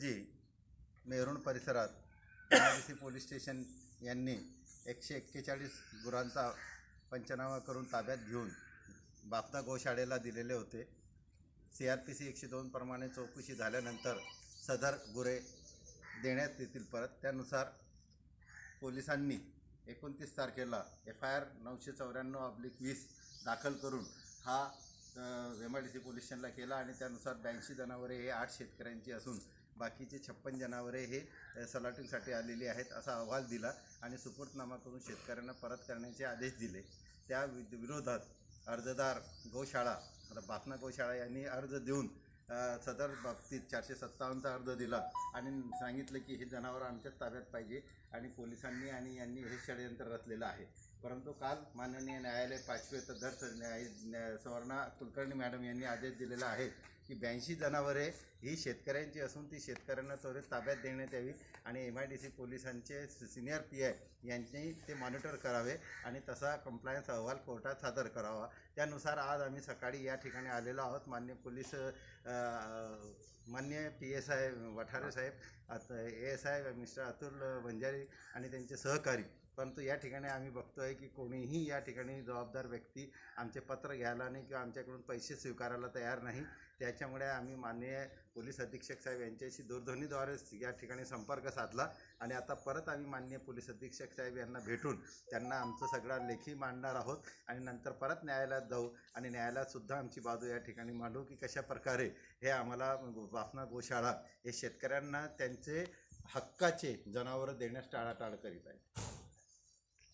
रोजी मेरुण परिसरात M C police station यांनी एकशे एक्केचाळीस गुरांचा पंचनामा करून ताब्यात घेऊन बापना गोशाळेला दिलेले होते. सी आर पी सी एकशे दोन प्रमाणे चौकशी झाल्यानंतर सदर गुरे देण्यात येतील परत. त्यानुसार पोलिसांनी एकोणतीस तारखेला एफ आय आर नऊशे चौऱ्याण्णव अब्लिक वीस दाखल करून हा M I D C police स्टेशनला केला आणि त्यानुसार ब्याऐंशी जनावरे हे आठ शेतकऱ्यांची असून बाकीचे छप्पन जनावरे हे अ, आलेली आहेत असा अहवाल दिला आणि सुपूर्तनामा करून शेतकऱ्यांना परत करण्याचे आदेश दिले. त्या वि- विरोधात अर्जदार गोशाळा आता बातना गोशाळा यांनी अर्ज देऊन सदर बाबतीत चारशे सत्तावन्नचा अर्ज दिला आणि सांगितलं की हे जनावर आमच्याच ताब्यात पाहिजे आणि पोलिसांनी आणि यांनी हे षडयंत्र रचलेलं आहे. परंतु काल माननीय न्यायालय पाचवे तदर्थ न्याय न्याय सुवर्णा कुलकर्णी मॅडम यांनी आदेश दिलेला आहे की ब्याऐंशी जनावरे ही शेतकऱ्यांची असून ती शेतकऱ्यांना त्वरित ताब्यात देण्यात यावी आणि एम आय डी सी पोलिसांचे सिनियर पी आय यांनी ते मॉनिटर करावे आणि तसा कंप्लायन्स अहवाल कोर्टात सादर करावा. त्यानुसार आज आम्ही सकाळी या ठिकाणी आलेलो आहोत. मान्य पोलीस मान्य पी एस आय वठारे साहेब आता A S I mister Atul Banjari आणि त्यांचे सहकारी परंतु या ठिकाणी आम्ही बघतो आहे की कोणीही या ठिकाणी जबाबदार व्यक्ती आमचे पत्र घ्यायला नाही किंवा आमच्याकडून पैसे स्वीकारायला तयार नाही. त्याच्यामुळे आम्ही माननीय पोलीस अधीक्षक साहेब यांच्याशी दूरध्वनीद्वारे या ठिकाणी संपर्क साधला आणि आता परत आम्ही माननीय पोलीस अधीक्षक साहेब यांना भेटून त्यांना आमचं सगळा लेखी मांडणार आहोत आणि नंतर परत न्यायालयात जाऊ आणि न्यायालयातसुद्धा आमची बाजू या ठिकाणी मांडू की कशा प्रकारे हे आम्हाला वाफना गोशाळा हे शेतकऱ्यांना त्यांचे हक्काचे जनावरं देण्यास टाळाटाळ करीत आहे